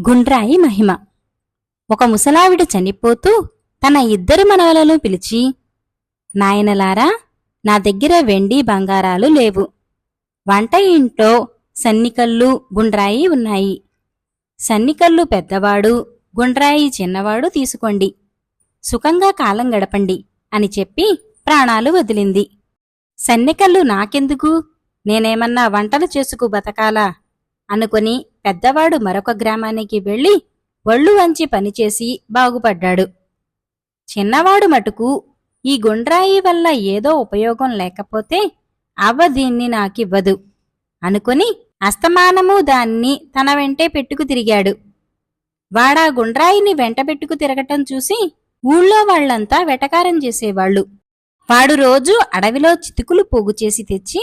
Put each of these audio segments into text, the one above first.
గుండ్రాయి మహిమ. ఒక ముసలావిడ చనిపోతూ తన ఇద్దరు మనవలను పిలిచి నాయనలారా నా దగ్గర వెండి బంగారాలు లేవు. వంట ఇంట్లో సన్నికల్లు గుండ్రాయి ఉన్నాయి. సన్నికల్లు పెద్దవాడు గుండ్రాయి చిన్నవాడు తీసుకోండి. సుఖంగా కాలం గడపండి అని చెప్పి ప్రాణాలు వదిలింది. సన్నికల్లు నాకెందుకు? నేనేమన్నా వంటలు చేసుకు బతకాలా? అనుకొని పెద్దవాడు మరొక గ్రామానికి వెళ్ళి ఒళ్ళు వంచి పనిచేసి బాగుపడ్డాడు. చిన్నవాడు మటుకు ఈ గుండ్రాయి వల్ల ఏదో ఉపయోగం లేకపోతే అవ్వ దీన్ని నాకివ్వదు అనుకొని అస్తమానము దాన్ని తన వెంటే పెట్టుకు తిరిగాడు. వాడా గుండ్రాయిని వెంట పెట్టుకు తిరగటం చూసి ఊళ్ళో వాళ్ళంతా వెటకారం చేసేవాళ్ళు. వాడు రోజూ అడవిలో చితుకులు పోగు చేసి తెచ్చి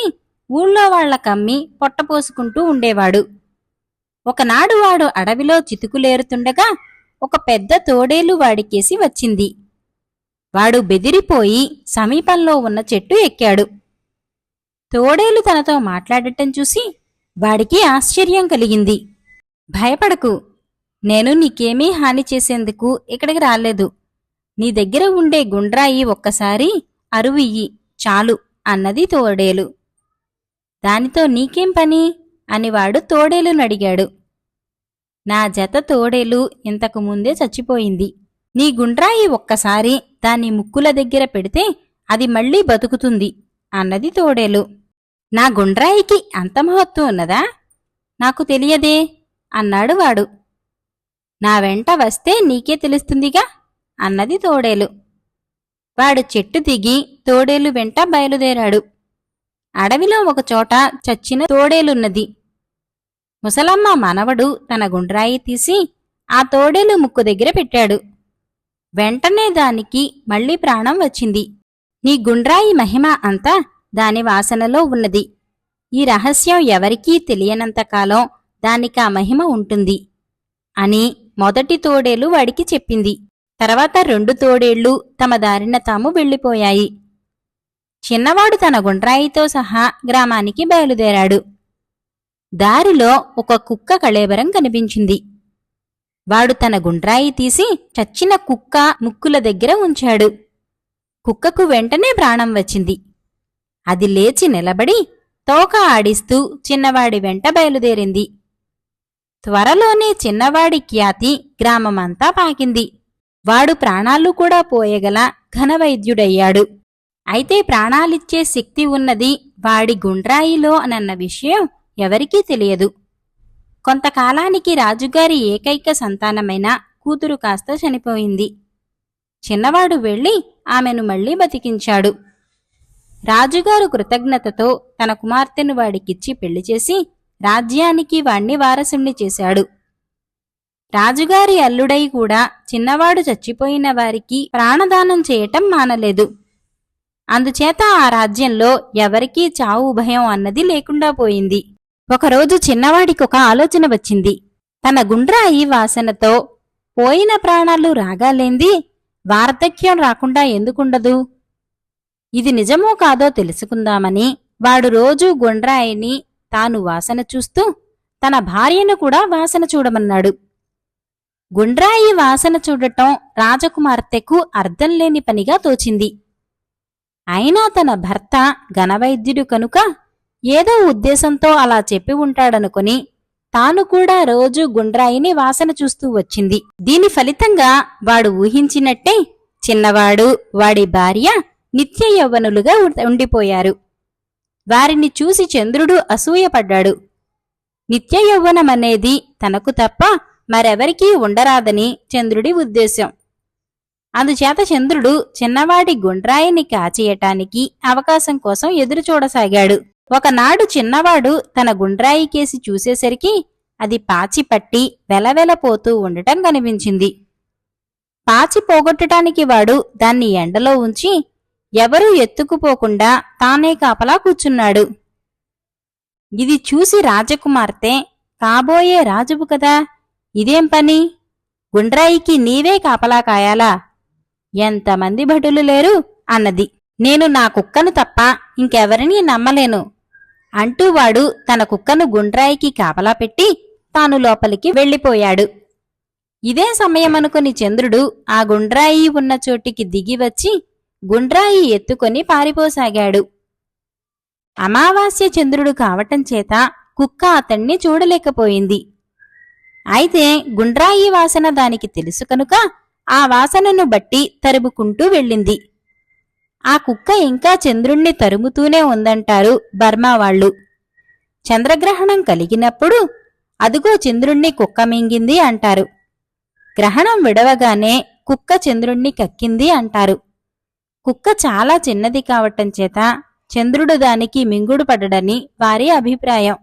ఊళ్ళో వాళ్ళకమ్మి పొట్టపోసుకుంటూ ఉండేవాడు. ఒకనాడు వాడు అడవిలో చితుకులేరుతుండగా ఒక పెద్ద తోడేలు వాడికేసి వచ్చింది. వాడు బెదిరిపోయి సమీపంలో ఉన్న చెట్టు ఎక్కాడు. తోడేలు తనతో మాట్లాడటం చూసి వాడికి ఆశ్చర్యం కలిగింది. భయపడకు నేను నీకేమీ హాని చేసేందుకు ఇక్కడికి రాలేదు. నీ దగ్గర ఉండే గుండ్రాయి ఒక్కసారి అరువియ్యి చాలు అన్నది తోడేలు. దానితో నీకేం పని? అని వాడు తోడేలును అడిగాడు. నా జత తోడేలు ఇంతకు ముందే చచ్చిపోయింది. నీ గుండ్రాయి ఒక్కసారి దాని ముక్కుల దగ్గర పెడితే అది మళ్ళీ బతుకుతుంది అన్నది తోడేలు. నా గుండ్రాయికి అంత మహత్వం ఉన్నదా? నాకు తెలియదే అన్నాడు వాడు. నా వెంట వస్తే నీకే తెలుస్తుందిగా అన్నది తోడేలు. వాడు చెట్టు దిగి తోడేలు వెంట బయలుదేరాడు. అడవిలో ఒకచోట చచ్చిన తోడేలున్నది. ముసలమ్మ మనవడు తన గుండ్రాయి తీసి ఆ తోడేలు ముక్కు దగ్గర పెట్టాడు. వెంటనే దానికి మళ్ళీ ప్రాణం వచ్చింది. నీ గుండ్రాయి మహిమ అంతా దాని వాసనలో ఉన్నది. ఈ రహస్యం ఎవరికీ తెలియనంతకాలం దానికి ఆ మహిమ ఉంటుంది అని మొదటి తోడేలు వాడికి చెప్పింది. తర్వాత రెండు తోడేళ్ళు తమ దారిన తాము వెళ్ళిపోయాయి. చిన్నవాడు తన గుండ్రాయితో సహా గ్రామానికి బయలుదేరాడు. దారిలో ఒక కుక్క కళేబరం కనిపించింది. వాడు తన గుండ్రాయి తీసి చచ్చిన కుక్క ముక్కుల దగ్గర ఉంచాడు. కుక్కకు వెంటనే ప్రాణం వచ్చింది. అది లేచి నిలబడి తోక ఆడిస్తూ చిన్నవాడి వెంట బయలుదేరింది. త్వరలోనే చిన్నవాడి ఖ్యాతి గ్రామమంతా పాకింది. వాడు ప్రాణాలు కూడా పోయగల ఘనవైద్యుడయ్యాడు అయితే ప్రాణాలిచ్చే శక్తి ఉన్నది వాడి గుండ్రాయిలో అనన్న విషయం ఎవరికీ తెలియదు. కొంతకాలానికి రాజుగారి ఏకైక సంతానమైన కూతురు కాస్త చనిపోయింది. చిన్నవాడు వెళ్ళి ఆమెను మళ్ళీ బతికించాడు. రాజుగారు కృతజ్ఞతతో తన కుమార్తెను వాడికిచ్చి పెళ్ళి చేసి రాజ్యానికి వాణ్ణి వారసుణ్ణి చేశాడు. రాజుగారి అల్లుడై కూడా చిన్నవాడు చచ్చిపోయిన వారికి ప్రాణదానం చేయటం మానలేదు. అందుచేత ఆ రాజ్యంలో ఎవరికీ చావు భయం అన్నది లేకుండా పోయింది. ఒకరోజు చిన్నవాడికొక ఆలోచన వచ్చింది. తన గుండ్రాయి వాసనతో పోయిన ప్రాణాలు రాగాలేంది? వార్ధక్యం రాకుండా ఎందుకుండదు? ఇది నిజమో కాదో తెలుసుకుందామని వాడు రోజూ గుండ్రాయిని తాను వాసన చూస్తూ తన భార్యను కూడా వాసన చూడమన్నాడు. గుండ్రాయి వాసన చూడటం రాజకుమార్తెకు అర్థం లేని పనిగా తోచింది. అయినా తన భర్త ఘనవైద్యుడు కనుక ఏదో ఉద్దేశంతో అలా చెప్పి ఉంటాడనుకొని తాను కూడా రోజు గుండ్రాయిని వాసన చూస్తూ వచ్చింది. దీని ఫలితంగా వాడు ఊహించినట్టే చిన్నవాడు వాడి భార్య నిత్య యవ్వనులుగా ఉండిపోయారు. వారిని చూసి చంద్రుడు అసూయపడ్డాడు. నిత్య యవ్వనమనేది తనకు తప్ప మరెవరికీ ఉండరాదని చంద్రుడి ఉద్దేశం అందుచేత చంద్రుడు చిన్నవాడి గుండ్రాయిని కాచేయటానికి అవకాశం కోసం ఎదురుచూడసాగాడు ఒకనాడు చిన్నవాడు తన గుండ్రాయి కేసి చూసేసరికి అది పాచి పట్టి వెలవెలపోతూ ఉండటం కనిపించింది పాచి పోగొట్టడానికి వాడు దాన్ని ఎండలో ఉంచి ఎవరూ ఎత్తుకుపోకుండా తానే కాపలా కూర్చున్నాడు. ఇది చూసి రాజకుమార్తె కాబోయే రాజువు కదా ఇదేం పని? గుండ్రాయికి నీవే కాపలా కాయాలా? ఎంతమంది భటులు లేరు? అన్నది. నేను నా కుక్కను తప్ప ఇంకెవరినీ నమ్మలేను. అంటూ వాడు తన కుక్కను గుండ్రాయికి కాపలా పెట్టి తాను లోపలికి వెళ్ళిపోయాడు. ఇదే సమయమనుకుని చంద్రుడు ఆ గుండ్రాయి ఉన్న చోటికి దిగివచ్చి గుండ్రాయి ఎత్తుకొని పారిపోసాగాడు. అమావాస్య చంద్రుడు కావటం చేత కుక్క అతణ్ణి చూడలేకపోయింది. అయితే గుండ్రాయి వాసన దానికి తెలుసు కనుక ఆ వాసనను బట్టి తరుముకుంటూ వెళ్ళింది. ఆ కుక్క ఇంకా చంద్రుణ్ణి తరుముతూనే ఉందంటారు బర్మా వాళ్ళు. చంద్రగ్రహణం కలిగినప్పుడు అదుగో చంద్రుణ్ణి కుక్క మింగింది అంటారు. గ్రహణం విడవగానే కుక్క చంద్రుణ్ణి కక్కింది అంటారు. కుక్క చాలా చిన్నది కావటం చేత చంద్రుడు దానికి మింగుడు పడడని వారి అభిప్రాయం.